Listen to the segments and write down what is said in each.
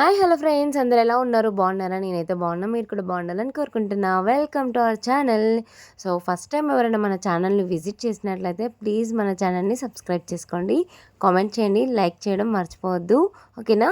Hi hello friends. అందరు ఎలా ఉన్నారు? బాగున్నారా? నేనైతే బాగున్నా. మీరు కూడా బాగుండాలని కోరుకుంటున్నా. Welcome to our channel. So first time ఎవరైనా మన ఛానల్ని విజిట్ చేసినట్లయితే ప్లీజ్ మన ఛానల్ని సబ్స్క్రైబ్ చేసుకోండి. కామెంట్ చేయండి. లైక్ చేయడం మర్చిపోవద్దు. ఓకేనా?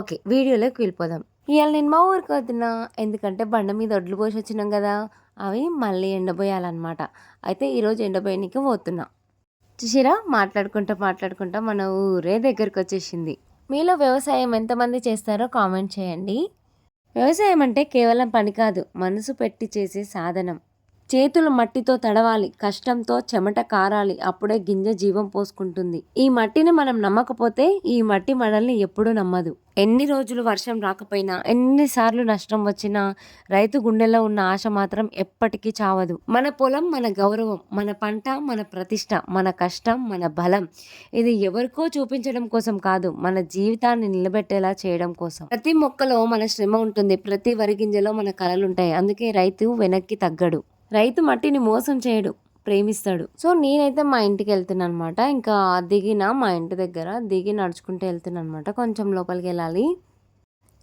ఓకే వీడియోలోకి వెళ్ళిపోదాం. ఇవాళ నేను మా ఊరికి వద్దున్నా ఎందుకంటే బండ మీద ఒడ్లు పోసి వచ్చినాం కదా. అవి మళ్ళీ ఎండబోయాలన్నమాట. అయితే ఈరోజు ఎండబోయడానికి పోతున్నా. చూసిరా? మాట్లాడుకుంటా మాట్లాడుకుంటా మన ఊరే దగ్గరికి వచ్చేసింది మీలో వ్యవసాయం ఎంతమంది చేస్తారో కామెంట్ చేయండి. వ్యవసాయం అంటే కేవలం పని కాదు మనసు పెట్టి చేసే సాధనం. చేతులు మట్టితో తడవాలి కష్టంతో చెమట కారాలి అప్పుడే గింజ జీవం పోసుకుంటుంది. ఈ మట్టిని మనం నమ్మకపోతే ఈ మట్టి మనల్ని ఎప్పుడూ నమ్మదు. ఎన్ని రోజులు వర్షం రాకపోయినా ఎన్నిసార్లు నష్టం వచ్చినా రైతు గుండెలో ఉన్న ఆశ మాత్రం ఎప్పటికీ చావదు. మన పొలం మన గౌరవం మన పంట మన ప్రతిష్ట మన కష్టం మన బలం. ఇది ఎవరికో చూపించడం కోసం కాదు మన జీవితాన్ని నిలబెట్టేలా చేయడం కోసం. ప్రతి మొక్కలో మన శ్రమ ఉంటుంది ప్రతి వరి గింజలో మన కళలు ఉంటాయి. అందుకే రైతు వెనక్కి తగ్గడు. రైతు మట్టిని మోసం చేయడు ప్రేమిస్తాడు. సో నేనైతే మా ఇంటికి వెళ్తున్నాను అనమాట ఇంకా దిగిన మా ఇంటి దగ్గర దిగి నడుచుకుంటూ వెళ్తున్నాను అనమాట కొంచెం లోపలికి వెళ్ళాలి.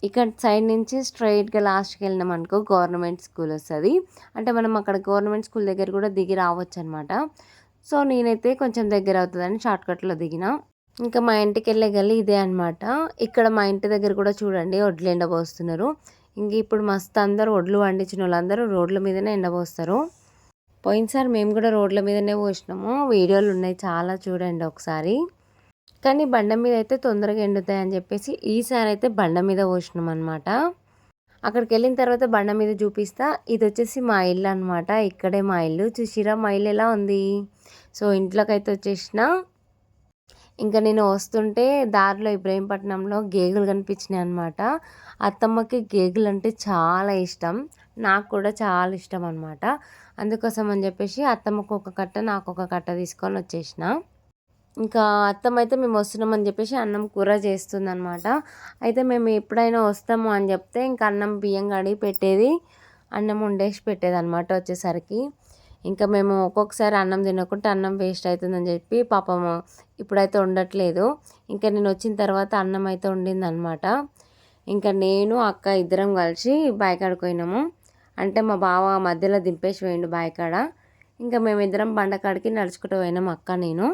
ఇక్కడ సైడ్ నుంచి స్ట్రైట్గా లాస్ట్కి వెళ్ళినాం అనుకో గవర్నమెంట్ స్కూల్ వస్తుంది. అంటే మనం అక్కడ గవర్నమెంట్ స్కూల్ దగ్గర కూడా దిగి రావచ్చు అనమాట సో నేనైతే కొంచెం దగ్గర అవుతుందని షార్ట్కట్లో దిగిన. ఇంకా మా ఇంటికి వెళ్ళే గల్లి ఇదే అనమాట. ఇక్కడ మా ఇంటి దగ్గర కూడా చూడండి వడ్లు ఎండబోస్తున్నారు ఇంక ఇప్పుడు మస్తు అందరూ ఒడ్లు వండించిన వాళ్ళందరూ రోడ్ల మీదనే ఎండబోస్తారు పోయినసారి మేము కూడా రోడ్ల మీదనే పోసినాము. వీడియోలు ఉన్నాయి చాలా చూడండి ఒకసారి. కానీ బండ మీద అయితే తొందరగా ఎండుతాయి అని చెప్పేసి ఈసారి అయితే బండ మీద పోసినాం అనమాట అక్కడికి వెళ్ళిన తర్వాత బండ మీద చూపిస్తా. ఇది వచ్చేసి మా ఇల్లు అనమాట ఇక్కడే మా ఇల్లు. చూసిరా మా ఇల్లు ఎలా ఉంది? సో ఇంట్లోకి అయితే వచ్చేసిన. ఇంకా నేను వస్తుంటే దారిలో ఇబ్రహీంపట్నంలో గేగులు కనిపించినాయి అనమాట అత్తమ్మకి గేగులు అంటే చాలా ఇష్టం. నాకు కూడా చాలా ఇష్టం అనమాట అందుకోసం అని చెప్పేసి అత్తమ్మకు ఒక కట్ట నాకు ఒక కట్ట తీసుకొని వచ్చేసిన. ఇంకా అత్తమ్మ అయితే మేము వస్తున్నామని చెప్పేసి అన్నం కూర చేస్తుందనమాట అయితే మేము ఎప్పుడైనా వస్తాము అని చెప్తే ఇంకా అన్నం బియ్యం కడిగి పెట్టేది అన్నం వండేసి పెట్టేది అనమాట వచ్చేసరికి. ఇంకా మేము ఒక్కొక్కసారి అన్నం తినకుంటే అన్నం వేస్ట్ అవుతుందని చెప్పి పాపము ఇప్పుడైతే ఉండట్లేదు ఇంకా నేను వచ్చిన తర్వాత అన్నం అయితే ఉండిందనమాట ఇంకా నేను అక్క ఇద్దరం కలిసి బాయికాడకు పోయినాము. అంటే మా బావ మధ్యలో దింపేసి పోయిండు బాయికాడ. ఇంకా మేమిద్దరం బండకాడికి నడుచుకుంటూ పోయినాం అక్క నేను.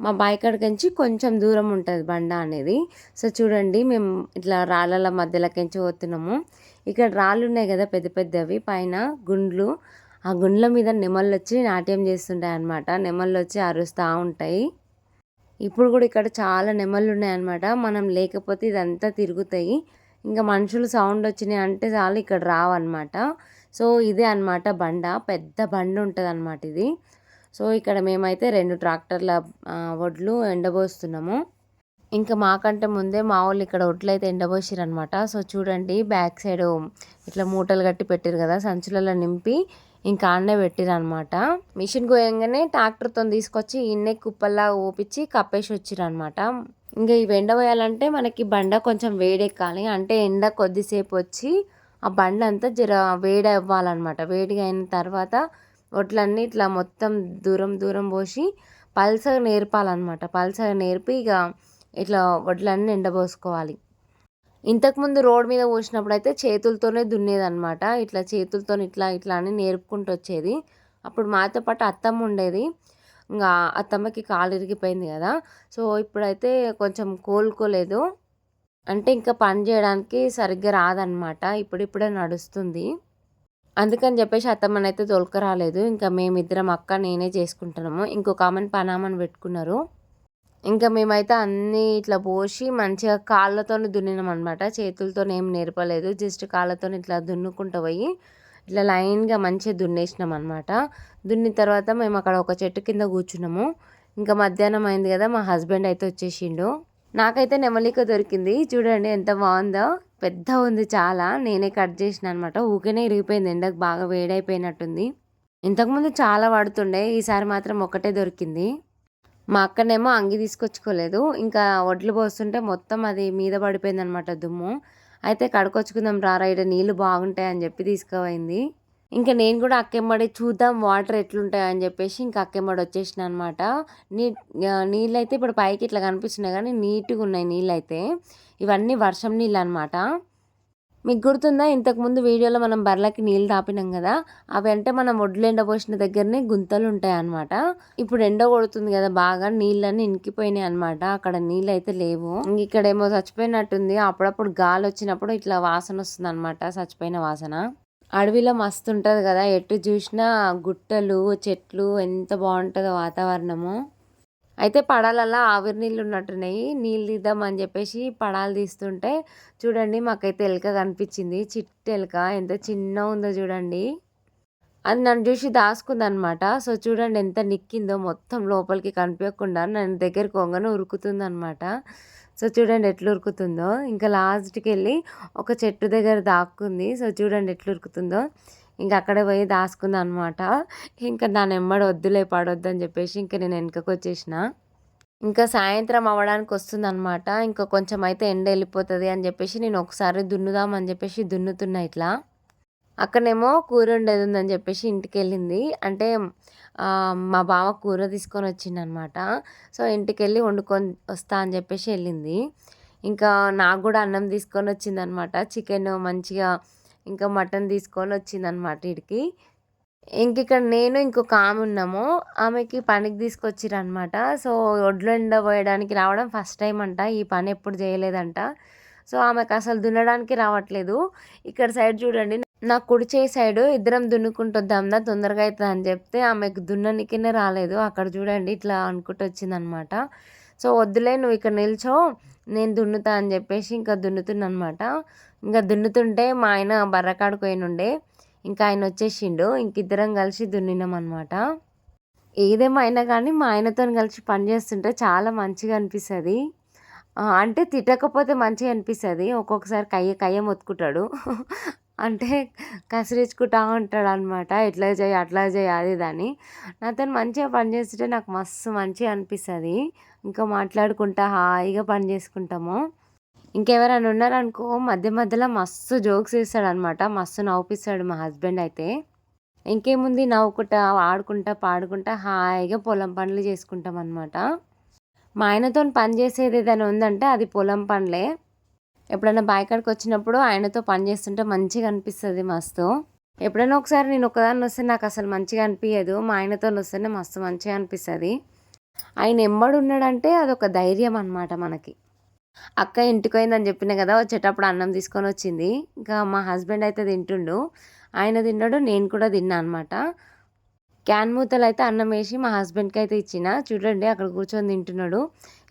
మా బాయికాడికించి కొంచెం దూరం ఉంటుంది బండ అనేది. సో చూడండి మేము ఇట్లా రాళ్ళ మధ్యలోకించి పోతున్నాము. ఇక్కడ రాళ్ళు ఉన్నాయి కదా పెద్ద పెద్దవి పైన గుండ్లు. ఆ గుండ్ల మీద నెమళ్ళు వచ్చి నాట్యం చేస్తుంటాయి అనమాట నెమళ్ళు వచ్చి అరుస్తూ ఉంటాయి. ఇప్పుడు కూడా ఇక్కడ చాలా నెమళ్ళు ఉన్నాయన్నమాట మనం లేకపోతే ఇదంతా తిరుగుతాయి. ఇంకా మనుషులు సౌండ్ వచ్చినాయి అంటే చాలు ఇక్కడ రావన్నమాట. సో ఇదే అనమాట బండ. పెద్ద బండ ఉంటుంది అనమాట ఇది. సో ఇక్కడ మేమైతే రెండు ట్రాక్టర్ల వడ్లు ఎండబోస్తున్నాము. ఇంకా మాకంటే ముందే మా వాళ్ళు ఇక్కడ వడ్లు అయితే ఎండబోసిరనమాట సో చూడండి బ్యాక్ సైడ్ ఇట్లా మూటలు కట్టి పెట్టారు కదా సంచులలో నింపి ఇంకా ఆడనే పెట్టిరనమాట మిషన్ గోయంగానే ట్రాక్టర్తో తీసుకొచ్చి ఇన్నే కుప్పల్లా ఊపించి కప్పేసి వచ్చిరనమాట ఇంకా ఇవి ఎండ పోయాలంటే మనకి బండ కొంచెం వేడెక్కాలి. అంటే ఎండ కొద్దిసేపు వచ్చి ఆ బండ అంతా జర వేడి అవ్వాలన్నమాట వేడిగా అయిన తర్వాత వడ్లన్నీ ఇట్లా మొత్తం దూరం దూరం పోసి పల్సగా నేర్పాలన్నమాట. పల్సగా నేర్పి ఇక ఇట్లా వడ్లన్నీ ఎండబోసుకోవాలి. ఇంతకుముందు రోడ్ మీద పోసినప్పుడు అయితే చేతులతోనే దున్నేదనమాట ఇట్లా చేతులతో ఇట్లా ఇట్లా అని నేర్పుకుంటూ వచ్చేది. అప్పుడు మాతో పాటు అత్తమ్మ ఉండేది. ఇంకా అత్తమ్మకి కాలు ఇరిగిపోయింది కదా. సో ఇప్పుడైతే కొంచెం కోలుకోలేదు. అంటే ఇంకా పని చేయడానికి సరిగ్గా రాదనమాట ఇప్పుడిప్పుడే నడుస్తుంది. అందుకని చెప్పేసి అత్తమ్మనైతే తొలకరాలేదు. ఇంకా మేమిద్దరం అక్క నేనే చేసుకుంటున్నాము. ఇంకొక ఆమెను పనామని పెట్టుకున్నారు. ఇంకా మేమైతే అన్నీ ఇట్లా పోసి మంచిగా కాళ్ళతో దున్నినాం అనమాట చేతులతో ఏం నేర్పలేదు. జస్ట్ కాళ్ళతో ఇట్లా దున్నుకుంటూ పోయి ఇట్లా లైన్గా మంచిగా దున్నేసినాం అనమాట దున్నిన తర్వాత మేము అక్కడ ఒక చెట్టు కింద కూర్చున్నాము. ఇంకా మధ్యాహ్నం అయింది కదా మా హస్బెండ్ అయితే వచ్చేసిండు. నాకైతే నెమలిక దొరికింది. చూడండి ఎంత బాగుందో. పెద్ద ఉంది చాలా. నేనే కట్ చేసిన అనమాట ఊకేనే ఇరిగిపోయింది. ఎండకు బాగా వేడైపోయినట్టుంది. ఇంతకుముందు చాలా పడుతుండే ఈసారి మాత్రం ఒకటే దొరికింది. మా అక్కనేమో అంగి తీసుకొచ్చుకోలేదు. ఇంకా వడ్లు పోస్తుంటే మొత్తం అది మీద పడిపోయింది అనమాట దుమ్ము. అయితే కడుకొచ్చుకుందాం రారా ఇక్కడ నీళ్ళు బాగుంటాయి అని చెప్పి తీసుకుపోయింది. ఇంకా నేను కూడా అక్కెమ్మడి చూద్దాం వాటర్ ఎట్లుంటాయి అని చెప్పేసి ఇంకా అక్కెమ్మడి వచ్చేసిన అనమాట నీ నీళ్ళు అయితే ఇప్పుడు పైకి ఇట్లా కనిపిస్తున్నాయి కానీ నీట్గా ఉన్నాయి నీళ్ళు అయితే ఇవన్నీ వర్షం నీళ్ళు అనమాట మీకు గుర్తుందా? ఇంతకుముందు వీడియోలో మనం బర్లకి నీళ్ళు తాపినాం కదా అవి అంటే మనం ఒడ్లు ఎండబోసిన దగ్గరనే గుంతలు ఉంటాయి అనమాట ఇప్పుడు ఎండ కొడుతుంది కదా బాగా నీళ్ళన్నీ ఇంకిపోయినాయి అనమాట అక్కడ నీళ్ళు అయితే లేవు ఇక్కడేమో చచ్చిపోయినట్టుంది. అప్పుడప్పుడు గాలి వచ్చినప్పుడు ఇట్లా వాసన వస్తుంది అనమాట చచ్చిపోయిన వాసన. అడవిలో మస్తు ఉంటుంది కదా ఎటు చూసినా గుట్టలు చెట్లు ఎంత బాగుంటుందో వాతావరణము. అయితే పడాలల్లా ఆవిరి నీళ్ళు ఉన్నట్టున్నాయి నీళ్ళు తీద్దామని చెప్పేసి పడాలు తీస్తుంటే చూడండి మాకైతే ఎలుక కనిపించింది. చిట్టు ఎలుక ఎంత చిన్న ఉందో చూడండి. అది నన్ను చూసి దాసుకుందనమాట సో చూడండి ఎంత నిక్కిందో మొత్తం లోపలికి కనిపించకుండా నన్ను దగ్గరికి వంగన ఉరుకుతుంది అనమాట సో చూడండి ఎట్లా ఉరుకుతుందో. ఇంకా లాస్ట్కి వెళ్ళి ఒక చెట్టు దగ్గర దాక్కుంది. సో చూడండి ఎట్లా ఉరుకుతుందో. ఇంకా అక్కడే పోయి దాసుకుంది అనమాట ఇంకా దాని ఎమ్మడి వద్దులే పడొద్దు అని చెప్పేసి ఇంకా నేను వెనుకకు వచ్చేసిన. ఇంకా సాయంత్రం అవ్వడానికి వస్తుందన్నమాట. ఇంకా కొంచెం అయితే ఎండ వెళ్ళిపోతుంది అని చెప్పేసి నేను ఒకసారి దున్నుదాం అని చెప్పేసి దున్నుతున్నా ఇట్లా. అక్కడనేమో కూర ఉండేది ఉందని చెప్పేసి ఇంటికి వెళ్ళింది. అంటే మా బావ కూర తీసుకొని వచ్చిండనమాట సో ఇంటికి వెళ్ళి వండుకొని వస్తా అని చెప్పేసి వెళ్ళింది. ఇంకా నాకు కూడా అన్నం తీసుకొని వచ్చిందనమాట చికెన్ మంచిగా ఇంకా మటన్ తీసుకొని వచ్చిందనమాట ఇడికి ఇంక ఇక్కడ నేను ఇంకొక ఆమె ఉన్నాము. ఆమెకి పనికి తీసుకొచ్చిరనమాట సో ఒడ్లు ఎండ పోయడానికి రావడం ఫస్ట్ టైం అంట. ఈ పని ఎప్పుడు చేయలేదంట. సో ఆమెకు అసలు దున్నడానికి రావట్లేదు. ఇక్కడ సైడ్ చూడండి నా కుడి చేయి సైడు ఇద్దరం దున్నుకుంటుందాందా తొందరగా అవుతుంది అని చెప్తే ఆమెకు దున్ననికినే రాలేదు. అక్కడ చూడండి ఇట్లా అనుకుంటూ వచ్చిందనమాట సో వద్దులే నువ్వు ఇక్కడ నిల్చో నేను దున్నుతా అని చెప్పేసి ఇంకా దున్నుతున్నా అనమాట ఇంకా దున్నుతుంటే మా ఆయన బర్రకాడుకు పోయినుండే. ఇంకా ఆయన వచ్చేసిండు. ఇంక ఇద్దరం కలిసి దున్నినాం అనమాట ఏదేమైనా కానీ మా ఆయనతో కలిసి పని చేస్తుంటే చాలా మంచిగా అనిపిస్తుంది. అంటే తిట్టకపోతే మంచిగా అనిపిస్తుంది. ఒక్కొక్కసారి కయ్య కయ్య మొత్తుకుంటాడు. అంటే కసిరించుకుంటా ఉంటాడు అనమాట ఎట్లా చేయి అట్లా చేయి అది దాన్ని నాతో మంచిగా పని చేస్తుంటే నాకు మస్తు మంచిగా అనిపిస్తుంది. ఇంకా మాట్లాడుకుంటా హాయిగా పని చేసుకుంటాము. ఇంకెవరైనా ఉన్నారనుకో మధ్య మధ్యలో మస్తు జోక్స్ అనమాట మస్తు నవ్వుపిస్తాడు మా హస్బెండ్ అయితే. ఇంకేముంది? నవ్వుకుంటా ఆడుకుంటా పాడుకుంటా హాయిగా పొలం పనులు చేసుకుంటాం అనమాట మా ఆయనతో పని చేసేది ఏదైనా ఉందంటే అది పొలం పనులే. ఎప్పుడైనా బాయికాడికి వచ్చినప్పుడు ఆయనతో పని చేస్తుంటే మంచిగా అనిపిస్తుంది మస్తు. ఎప్పుడైనా ఒకసారి నేను ఒకదాన్ని వస్తే నాకు అసలు మంచిగా అనిపించదు మా ఆయనతో వస్తేనే మస్తు మంచిగా అనిపిస్తుంది. ఆయన ఎమ్మడు ఉన్నాడంటే అదొక ధైర్యం అనమాట మనకి. అక్క ఇంటికి చెప్పిన కదా వచ్చేటప్పుడు అన్నం తీసుకొని వచ్చింది ఇంకా మా హస్బెండ్ అయితే తింటుండు. ఆయన తిన్నాడు నేను కూడా తిన్నా అనమాట క్యాన్ మూతలు అయితే అన్నం వేసి మా హస్బెండ్కి అయితే ఇచ్చిన. చూడండి అక్కడ కూర్చొని తింటున్నాడు.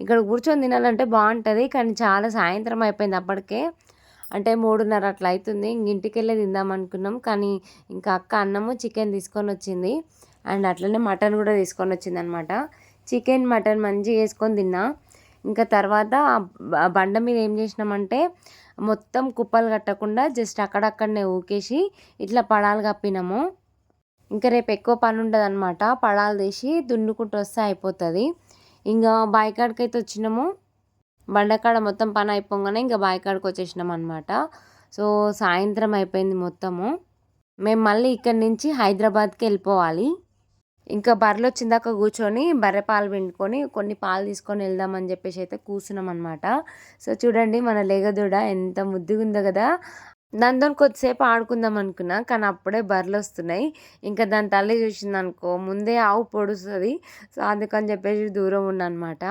ఇక్కడ కూర్చొని తినాలంటే బాగుంటుంది కానీ చాలా సాయంత్రం అయిపోయింది అప్పటికే. అంటే మూడున్నర అట్లా అవుతుంది ఇంటికి వెళ్ళి తిందాం అనుకున్నాం కానీ ఇంకా అక్క అన్నము చికెన్ తీసుకొని వచ్చింది అండ్ అట్లనే మటన్ కూడా తీసుకొని వచ్చింది అనమాట చికెన్ మటన్ మంచిగా వేసుకొని తిన్నా. ఇంకా తర్వాత బండ మీద ఏం చేసినామంటే మొత్తం కుప్పలు కట్టకుండా జస్ట్ అక్కడక్కడనే ఊకేసి ఇట్లా పడాలు కప్పినాము. ఇంకా రేపు ఎక్కువ పని ఉండదు అనమాట పడాలు తీసి దున్నుకుంటూ వస్తే అయిపోతుంది. ఇంకా బాయికాడికి అయితే వచ్చినాము. బండకాడ మొత్తం పని అయిపోగానే ఇంకా బాయికాడికి వచ్చేసినాం అనమాట సో సాయంత్రం అయిపోయింది మొత్తము. మేము మళ్ళీ ఇక్కడి నుంచి హైదరాబాద్కి వెళ్ళిపోవాలి. ఇంకా బర్రెలు వచ్చిందాక కూర్చొని బర్రె పాలు పిండుకొని కొన్ని పాలు తీసుకొని వెళ్దామని చెప్పేసి అయితే కూర్చున్నాం అనమాట సో చూడండి మన లేగదూడ ఎంత ముద్దుగా ఉందో కదా. దాంతో కొద్దిసేపు ఆడుకుందాం అనుకున్నా కానీ అప్పుడే బర్రెలు వస్తున్నాయి. ఇంకా దాని తల్లి చూసింది అనుకో ముందే ఆవు పొడుస్తుంది. సో అందుకని చెప్పేసి దూరం అనమాట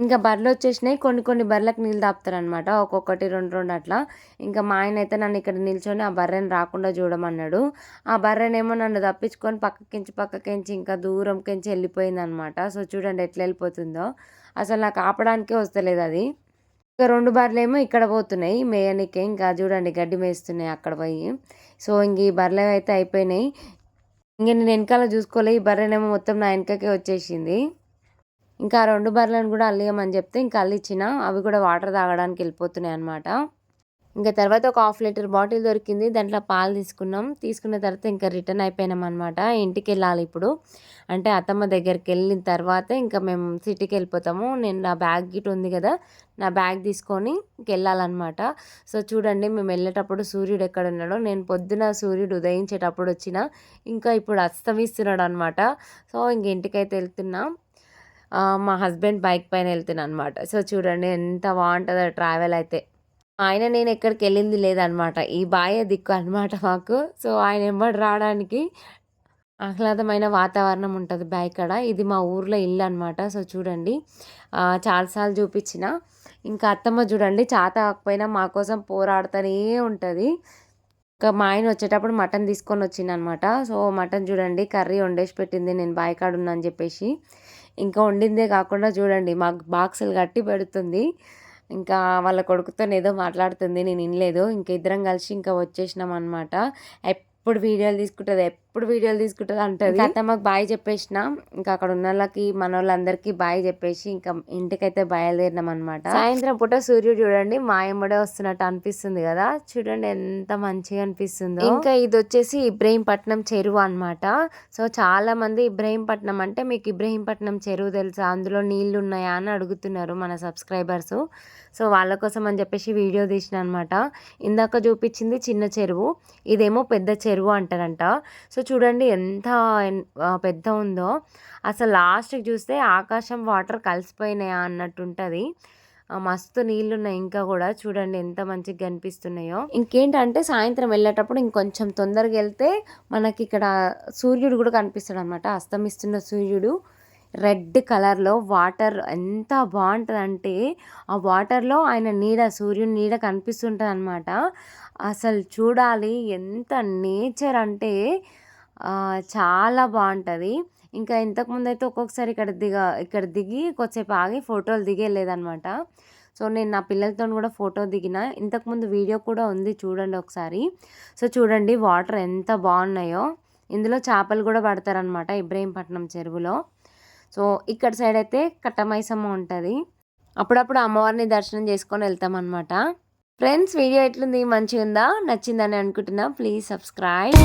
ఇంకా బర్రెలు వచ్చేసినాయి. కొన్ని కొన్ని బర్రెలకు నీళ్ళు తాపుతారనమాట ఒక్కొక్కటి రెండు రెండు అట్లా. ఇంకా మా ఆయన అయితే నన్ను ఇక్కడ నిల్చొని ఆ బర్రెని రాకుండా చూడమన్నాడు. ఆ బర్రెనేమో నన్ను తప్పించుకొని పక్కకించి పక్కకించి ఇంకా దూరంకించి వెళ్ళిపోయింది అనమాట సో చూడండి ఎట్లా వెళ్ళిపోతుందో. అసలు నాకు ఆపడానికే వస్తలేదు అది. ఇంకా రెండు బర్రెలు ఏమో ఇక్కడ పోతున్నాయి. మేయనికే ఇంకా చూడండి గడ్డి మేస్తున్నాయి అక్కడ పోయి. సో ఇంక ఈ బర్రెలు అయితే అయిపోయినాయి. ఇంక నేను వెనకాల చూసుకోలే. ఈ బర్రెనేమో మొత్తం నా వెనకకే వచ్చేసింది. ఇంకా రెండు బర్రెలను కూడా అల్లియమని చెప్తే ఇంకా అల్లిచ్చిన అవి కూడా వాటర్ తాగడానికి వెళ్ళిపోతున్నాయి అనమాట ఇంకా తర్వాత ఒక హాఫ్ లీటర్ బాటిల్ దొరికింది. దాంట్లో పాలు తీసుకున్నాం. తీసుకున్న తర్వాత ఇంకా రిటర్న్ అయిపోయినాం అనమాట ఇంటికి వెళ్ళాలి ఇప్పుడు. అంటే అత్తమ్మ దగ్గరికి వెళ్ళిన తర్వాత ఇంకా మేము సిటీకి వెళ్ళిపోతాము. నేను నా బ్యాగ్ గిట్ ఉంది కదా నా బ్యాగ్ తీసుకొని వెళ్ళాలన్నమాట. సో చూడండి మేము వెళ్ళేటప్పుడు సూర్యుడు ఎక్కడ ఉన్నాడో నేను పొద్దున సూర్యుడు ఉదయించేటప్పుడు వచ్చిన ఇంకా ఇప్పుడు అస్తమిస్తున్నాడు అనమాట సో ఇంక ఇంటికైతే వెళ్తున్నాం. మా హస్బెండ్ బైక్ పైన వెళ్తున్నాను అనమాట సో చూడండి ఎంత బాగుంటుందో ట్రావెల్ అయితే. ఆయన నేను ఎక్కడికి వెళ్ళింది లేదనమాట. ఈ బాయే దిక్కు అనమాట మాకు. సో ఆయన ఎంబడి రావడానికి ఆహ్లాదమైన వాతావరణం ఉంటుంది కాడ. ఇది మా ఊర్లో ఇల్లు అనమాట. సో చూడండి చాలాసార్లు చూపించిన. ఇంకా అత్తమ్మ చూడండి చాత కాకపోయినా మా కోసం పోరాడుతూనే ఉంటుంది. ఇంకా మా ఆయన వచ్చేటప్పుడు మటన్ తీసుకొని వచ్చిందనమాట సో మటన్ చూడండి కర్రీ వండేసి పెట్టింది. నేను బాయికాడ ఉన్నా అని చెప్పేసి. ఇంకా వండిందే కాకుండా చూడండి మాకు బాక్సులు కట్టి పెడుతుంది. ఇంకా వాళ్ళ కొడుకుతో ఏదో మాట్లాడుతుంది నేను వినలేదు. ఇంకా ఇద్దరం కలిసి ఇంకా వచ్చేసినాం అనమాట ఎప్పుడు వీడియోలు తీసుకుంటుంది? ఎప్పుడు వీడియోలు తీసుకుంటుంది అంటది. అత్తమ్మకి బాయ్ చెప్పేసిన. ఇంకా అక్కడ ఉన్న వాళ్ళకి మన వాళ్ళందరికీ బాయ్ చెప్పేసి ఇంకా ఇంటికైతే బయలుదేరినాం అనమాట సాయంత్రం పూట సూర్యుడు చూడండి మాయమ్మడే వస్తున్నట్టు అనిపిస్తుంది కదా. చూడండి ఎంత మంచిగా అనిపిస్తుందో. ఇంకా ఇది వచ్చేసి ఇబ్రహీంపట్నం చెరువు అనమాట సో చాలా మంది ఇబ్రహీంపట్నం అంటే మీకు ఇబ్రహీంపట్నం చెరువు తెలుసా? అందులో నీళ్ళు ఉన్నాయా అని అడుగుతున్నారు మన సబ్స్క్రైబర్స్. సో వాళ్ళ కోసం అని చెప్పేసి వీడియో తీసిన అనమాట ఇందాక చూపించింది చిన్న చెరువు ఇదేమో పెద్ద చెరువు అంటారంట. సో చూడండి ఎంత పెద్ద ఉందో అసలు లాస్ట్కి చూస్తే ఆకాశం వాటర్ కలిసిపోయినాయా అన్నట్టు ఉంటుంది మస్తు నీళ్ళు ఉన్నాయి ఇంకా కూడా. చూడండి ఎంత మంచిగా కనిపిస్తున్నాయో. ఇంకేంటంటే సాయంత్రం వెళ్ళేటప్పుడు ఇంకొంచెం తొందరగా వెళ్తే మనకి ఇక్కడ సూర్యుడు కూడా కనిపిస్తాడు అనమాట అస్తమిస్తున్న సూర్యుడు రెడ్ కలర్లో వాటర్ ఎంత బాగుంటుంది అంటే ఆ వాటర్లో ఆయన నీడ సూర్యుని నీడ కనిపిస్తుంటుంది అనమాట అసలు చూడాలి ఎంత నేచర్ అంటే చాలా బాగుంటుంది ఇంకా ఇంతకుముందు అయితే ఒక్కొక్కసారి ఇక్కడ దిగ ఇక్కడ దిగి కొద్దిసేపు ఆగి ఫోటోలు దిగలేదనమాట సో నేను నా పిల్లలతో కూడా ఫోటో దిగిన. ఇంతకుముందు వీడియో కూడా ఉంది చూడండి ఒకసారి. సో చూడండి వాటర్ ఎంత బాగున్నాయో ఇందులో చేపలు కూడా పడతారనమాట ఇబ్రహీంపట్నం చెరువులో. సో ఇక్కడ సైడ్ అయితే కట్టమైసమ్మ ఉంటుంది. అప్పుడప్పుడు అమ్మవారిని దర్శనం చేసుకొని వెళ్తామన్నమాట. ఫ్రెండ్స్ వీడియో ఎట్లుంది? మంచిగా ఉందా నచ్చిందని అనుకుంటున్నా. Please subscribe.